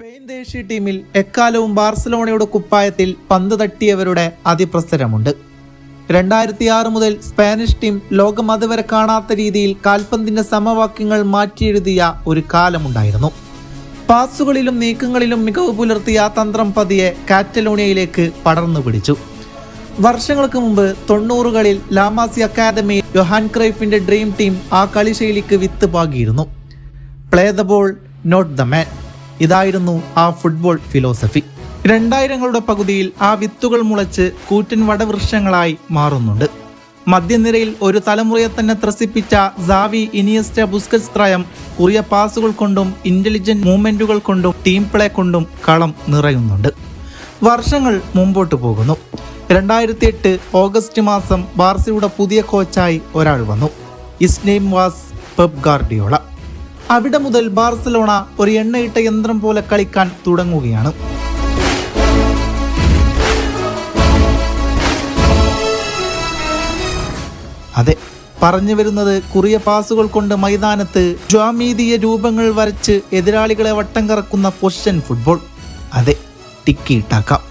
Spain ദേശീയ ടീമിൽ എക്കാലവും ബാർസലോണയുടെ കുപ്പായത്തിൽ പന്ത് തട്ടിയവരുടെ അതിപ്രസരമുണ്ട്. രണ്ടായിരത്തി ആറ് മുതൽ സ്പാനിഷ് ടീം ലോകം അതുവരെ കാണാത്ത രീതിയിൽ കാൽപന്തിന്റെ സമവാക്യങ്ങൾ മാറ്റിയെഴുതിയ ഒരു കാലമുണ്ടായിരുന്നു. പാസുകളിലും നീക്കങ്ങളിലും മികവ് പുലർത്തിയ ആ തന്ത്രം പതിയെ കാറ്റലോണിയയിലേക്ക് പടർന്നു പിടിച്ചു. വർഷങ്ങൾക്ക് മുമ്പ് തൊണ്ണൂറുകളിൽ ലാമാസി അക്കാദമി യൊഹാൻ ക്രൈഫിന്റെ ഡ്രീം ടീം ആ കളിശൈലിക്ക് വിത്ത് പാകിയിരുന്നു. Play the ball not the man. ഇതായിരുന്നു ആ ഫുട്ബോൾ ഫിലോസഫി. രണ്ടായിരങ്ങളുടെ പകുതിയിൽ ആ വിത്തുകൾ മുളച്ച് കൂറ്റൻ വടവൃക്ഷങ്ങളായി മാറുന്നുണ്ട്. മധ്യനിരയിൽ ഒരു തലമുറയെ തന്നെ ത്രസിപ്പിച്ച സാവി ഇനിയസ്റ്റ ബുസ്കസ് ത്രയം കുറിയ പാസുകൾ കൊണ്ടും ഇന്റലിജന്റ് മൂവ്മെന്റുകൾ കൊണ്ടും ടീം പ്ലേ കൊണ്ടും കളം നിറയുന്നുണ്ട്. വർഷങ്ങൾ മുമ്പോട്ട് പോകുന്നു. രണ്ടായിരത്തി എട്ട് ഓഗസ്റ്റ് മാസം ബാർസയുടെ പുതിയ കോച്ചായി ഒരാൾ വന്നു. His name was Pep Guardiola അവിടെ മുതൽ ബാർസലോണ ഒരു എണ്ണയിട്ട യന്ത്രം പോലെ കളിക്കാൻ തുടങ്ങുകയാണ്. അതെ പറഞ്ഞു വരുന്നത് കുറിയ പാസുകൾ കൊണ്ട് മൈതാനത്ത് ജ്വാമീതീയ രൂപങ്ങൾ വരച്ച് എതിരാളികളെ വട്ടം കറക്കുന്ന പൊസിഷൻ ഫുട്ബോൾ. അതെ ടിക്കി ഇട്ടാക്കാം.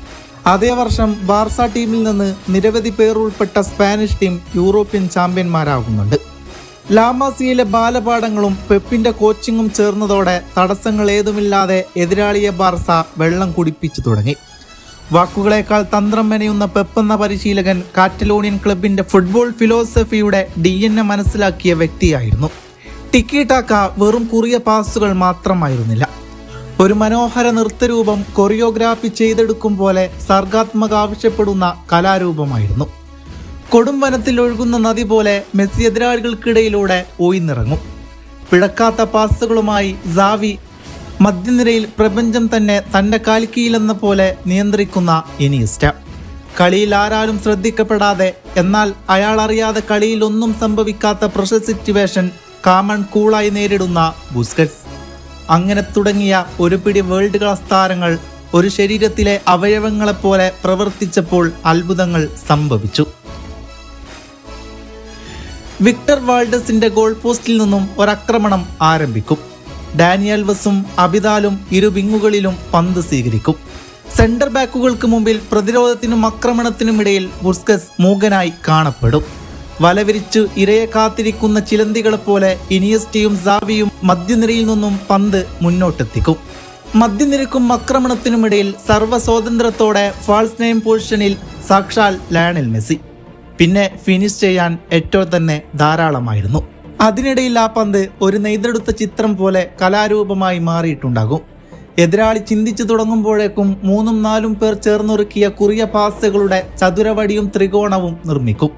അതേ വർഷം ബാർസ ടീമിൽ നിന്ന് നിരവധി പേർ ഉൾപ്പെട്ട സ്പാനിഷ് ടീം യൂറോപ്യൻ ചാമ്പ്യന്മാരാകുന്നുണ്ട്. ലാമാസിയിലെ ബാലപാഠങ്ങളും പെപ്പിന്റെ കോച്ചിങ്ങും ചേർന്നതോടെ തടസ്സങ്ങൾ ഏതുമില്ലാതെ എതിരാളിയെ ബാർസ വെള്ളം കുടിപ്പിച്ചു തുടങ്ങി. വാക്കുകളേക്കാൾ തന്ത്രം മെനയുന്ന പെപ്പെന്ന പരിശീലകൻ കാറ്റലോണിയൻ ക്ലബിന്റെ ഫുട്ബോൾ ഫിലോസഫിയുടെ ഡി എൻ എ മനസ്സിലാക്കിയ വ്യക്തിയായിരുന്നു. ടിക്കി ടാക്ക വെറും കുറിയ പാസുകൾ മാത്രമായിരുന്നില്ല. ഒരു മനോഹര നൃത്തരൂപം കൊറിയോഗ്രാഫി ചെയ്തെടുക്കും പോലെ സർഗാത്മക ആവശ്യപ്പെടുന്ന കലാരൂപമായിരുന്നു. കൊടും വനത്തിൽ ഒഴുകുന്ന നദി പോലെ മെസ്സി എതിരാളികൾക്കിടയിലൂടെ ഊയിന്നിറങ്ങും പിഴക്കാത്ത പാസുകളുമായി സാവി മധ്യനിരയിൽ പ്രപഞ്ചം തന്നെ തന്റെ കാൽക്കീലെന്ന പോലെ നിയന്ത്രിക്കുന്ന ഇനിയസ്റ്റ. കളിയിൽ ആരാലും ശ്രദ്ധിക്കപ്പെടാതെ എന്നാൽ അയാൾ അറിയാതെ കളിയിൽ ഒന്നും സംഭവിക്കാത്ത പ്രഷർ സിറ്റുവേഷൻ കാമൺ കൂളായി നേരിടുന്ന ബുസ്കറ്റ്സ്. അങ്ങനെ തുടങ്ങിയ ഒരു പിടി വേൾഡ് ക്ലാസ് താരങ്ങൾ ഒരു ശരീരത്തിലെ അവയവങ്ങളെപ്പോലെ പ്രവർത്തിച്ചപ്പോൾ അത്ഭുതങ്ങൾ സംഭവിച്ചു. വിക്ടർ വാൾഡസിന്റെ ഗോൾ പോസ്റ്റിൽ നിന്നും ഒരാക്രമണം ആരംഭിക്കും. ഡാനിയൽവസും അബിദാലും ഇരു വിങ്ങുകളിലും പന്ത് സ്വീകരിക്കും. സെന്റർ ബാക്കുകൾക്ക് മുമ്പിൽ പ്രതിരോധത്തിനും ആക്രമണത്തിനുമിടയിൽ ബുസ്കസ് മൂകനായി കാണപ്പെടും. വലവിരിച്ച് ഇരയെ കാത്തിരിക്കുന്ന ചിലന്തികളെ ചിലന്തികളെപ്പോലെ ഇനിയസ്റ്റിയും സാവിയും മധ്യനിരയിൽ നിന്നും പന്ത് മുന്നോട്ടെത്തിക്കും. മധ്യനിരക്കും ആക്രമണത്തിനുമിടയിൽ സർവസ്വാതന്ത്ര്യത്തോടെ ഫാൾസ് നെയിം പൊസിഷനിൽ സാക്ഷാൽ ലയണൽ മെസ്സി. പിന്നെ ഫിനിഷ് ചെയ്യാൻ ഏറ്റവും തന്നെ ധാരാളമായിരുന്നു. അതിനിടയിൽ ആ പന്ത് ഒരു നെയ്തെടുത്ത ചിത്രം പോലെ കലാരൂപമായി മാറിയിട്ടുണ്ടാകും. എതിരാളി ചിന്തിച്ചു തുടങ്ങുമ്പോഴേക്കും മൂന്നും നാലും പേർ ചേർന്നൊരുക്കിയ കുറിയ പാസുകളുടെ ചതുരവടിയും ത്രികോണവും നിർമ്മിക്കും.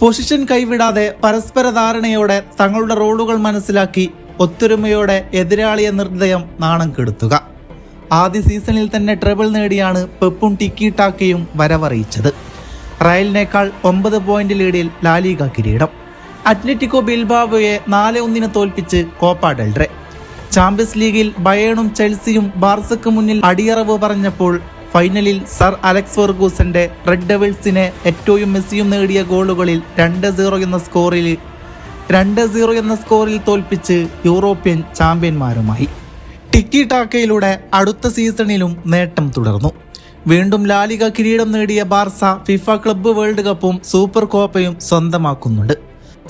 പൊസിഷൻ കൈവിടാതെ പരസ്പര ധാരണയോടെ തങ്ങളുടെ റോളുകൾ മനസ്സിലാക്കി ഒത്തൊരുമയോടെ എതിരാളിയെ നിർദ്ദയം നാണം കെടുത്തുക. ആദ്യ സീസണിൽ തന്നെ ട്രബിൾ നേടിയാണ് പെപ്പും ടിക്കി ടാക്കയും വരവറിയിച്ചത്. റയലിനേക്കാൾ ഒമ്പത് പോയിന്റ് ലീഡിൽ ലാലിക കിരീടം. അത്ലറ്റിക്കോ ബിൽബാവോയെ നാല് ഒന്നിന് തോൽപ്പിച്ച് കോപ്പ ഡെൽറെ ചാമ്പ്യൻസ് ലീഗിൽ ബയേണും ചെൽസിയും ബാർസക്ക് മുന്നിൽ അടിയറവ് പറഞ്ഞപ്പോൾ ഫൈനലിൽ സർ അലക്സ് ഫെർഗൂസന്റെ റെഡ് ഡെവിൾസിനെ ഏറ്റവും മെസ്സിയും നേടിയ ഗോളുകളിൽ രണ്ട് സീറോ എന്ന സ്കോറിൽ രണ്ട് സീറോ എന്ന സ്കോറിൽ തോൽപ്പിച്ച് യൂറോപ്യൻ ചാമ്പ്യന്മാരുമായി. ടിക്കി ടാക്കയിലൂടെ അടുത്ത സീസണിലും നേട്ടം തുടർന്നു. വീണ്ടും ലാലിക കിരീടം നേടിയ ബാർസ ഫിഫ ക്ലബ്ബ് വേൾഡ് കപ്പും സൂപ്പർ കോപ്പയും സ്വന്തമാക്കുന്നുണ്ട്.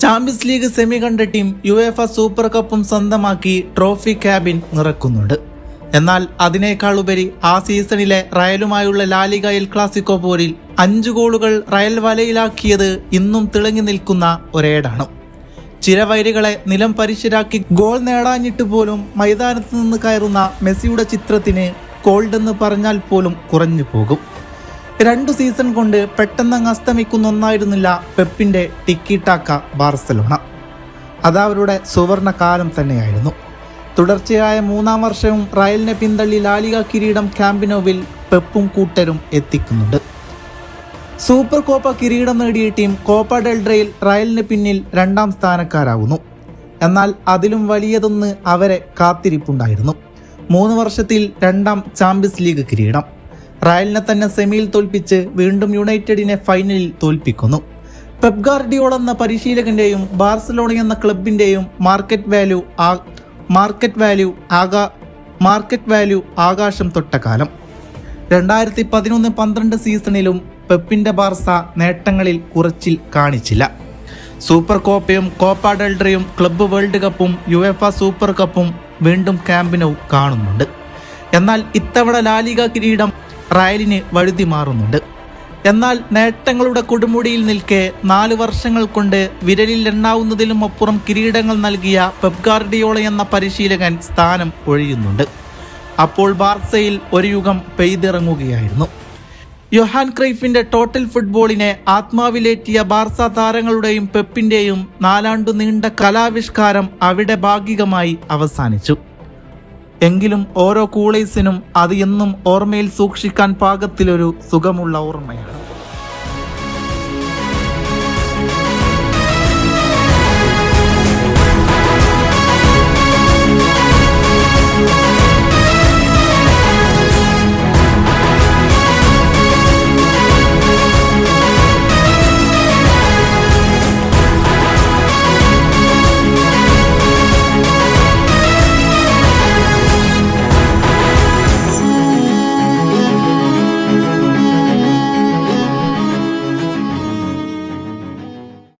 ചാമ്പ്യൻസ് ലീഗ് സെമി കണ്ട ടീം യു എഫ് സൂപ്പർ കപ്പും സ്വന്തമാക്കി ട്രോഫി ക്യാബിൻ നിറക്കുന്നുണ്ട്. എന്നാൽ അതിനേക്കാൾ ഉപരി ആ സീസണിലെ റയലുമായുള്ള ലാലിക എൽ ക്ലാസിക്കോ പോരിൽ അഞ്ച് ഗോളുകൾ റയൽ വലയിലാക്കിയത് ഇന്നും തിളങ്ങി നിൽക്കുന്ന ഒരേടാണ്. ചിരവൈരികളെ നിലം പരിശരാക്കി ഗോൾ നേടാഞ്ഞിട്ട് പോലും മൈതാനത്ത് നിന്ന് കയറുന്ന മെസ്സിയുടെ ചിത്രത്തിന് കോൾഡ് എന്ന് പറഞ്ഞാൽ പോലും കുറഞ്ഞു പോകും. രണ്ടു സീസൺ കൊണ്ട് പെട്ടെന്നങ്ങ് അസ്തമിക്കുന്ന ഒന്നായിരുന്നില്ല പെപ്പിന്റെ ടിക്കി ടാക്ക ബാർസലോണ. അത് അവരുടെ സുവർണ കാലം തന്നെയായിരുന്നു. തുടർച്ചയായ മൂന്നാം വർഷവും റയലിനെ പിന്തള്ളി ലാലിക കിരീടം ക്യാമ്പിനോവിൽ പെപ്പും കൂട്ടരും എത്തിക്കുന്നുണ്ട്. സൂപ്പർ കോപ്പ കിരീടം നേടിയ ടീം കോപ്പ ഡെൽഡ്രയിൽ റയലിന് പിന്നിൽ രണ്ടാം സ്ഥാനക്കാരാകുന്നു എന്നാൽ അതിലും വലിയതൊന്ന് അവരെ കാത്തിരിപ്പുണ്ടായിരുന്നു. മൂന്ന് വർഷത്തിൽ രണ്ടാം ചാമ്പ്യൻസ് ലീഗ് കിരീടം. റയലിനെ തന്നെ സെമിയിൽ തോൽപ്പിച്ച് വീണ്ടും യുണൈറ്റഡിനെ ഫൈനലിൽ തോൽപ്പിക്കുന്നു. പെപ്ഗാർഡിയോൾ എന്ന പരിശീലകന്റെയും ബാർസലോണ എന്ന ക്ലബിന്റെയും മാർക്കറ്റ് വാല്യൂ മാർക്കറ്റ് വാല്യൂ ആകാ മാർക്കറ്റ് വാല്യൂ ആകാശം തൊട്ട കാലം. രണ്ടായിരത്തി പതിനൊന്ന് പന്ത്രണ്ട് സീസണിലും പെപ്പിന്റെ ബാർസ നേട്ടങ്ങളിൽ കുറച്ചിൽ കാണിച്ചില്ല. സൂപ്പർ കോപ്പയും കോപ്പ ഡെൽഡറിയും ക്ലബ്ബ് വേൾഡ് കപ്പും യു എഫ് സൂപ്പർ കപ്പും വീണ്ടും ക്യാമ്പിനോ കാണുന്നുണ്ട്. എന്നാൽ ഇത്തവണ ലാലിക കിരീടം റയലിന് വഴുതി മാറുന്നുണ്ട്. എന്നാൽ നേട്ടങ്ങളുടെ കൊടുമുടിയിൽ നിൽക്കെ നാല് വർഷങ്ങൾ കൊണ്ട് വിരലിൽ എണ്ണാവുന്നതിലും അപ്പുറം കിരീടങ്ങൾ നൽകിയ പെപ്ഗാർഡിയോള എന്ന പരിശീലകൻ സ്ഥാനം ഒഴിയുന്നുണ്ട്. അപ്പോൾ ബാർസയിൽ ഒരു യുഗം പെയ്തിറങ്ങുകയായിരുന്നു. യൊഹാൻ ക്രൈഫിന്റെ ടോട്ടൽ ഫുട്ബോളിനെ ആത്മാവിലേറ്റിയ ബാർസ താരങ്ങളുടെയും പെപ്പിന്റെയും നാലാണ്ടു നീണ്ട കലാവിഷ്കാരം അവിടെ ഭാഗികമായി അവസാനിച്ചു. എങ്കിലും ഓരോ കൂളേഴ്സിനും അത് എന്നും ഓർമ്മയിൽ സൂക്ഷിക്കാൻ പാകത്തിലൊരു സുഖമുള്ള ഓർമ്മയാണ്.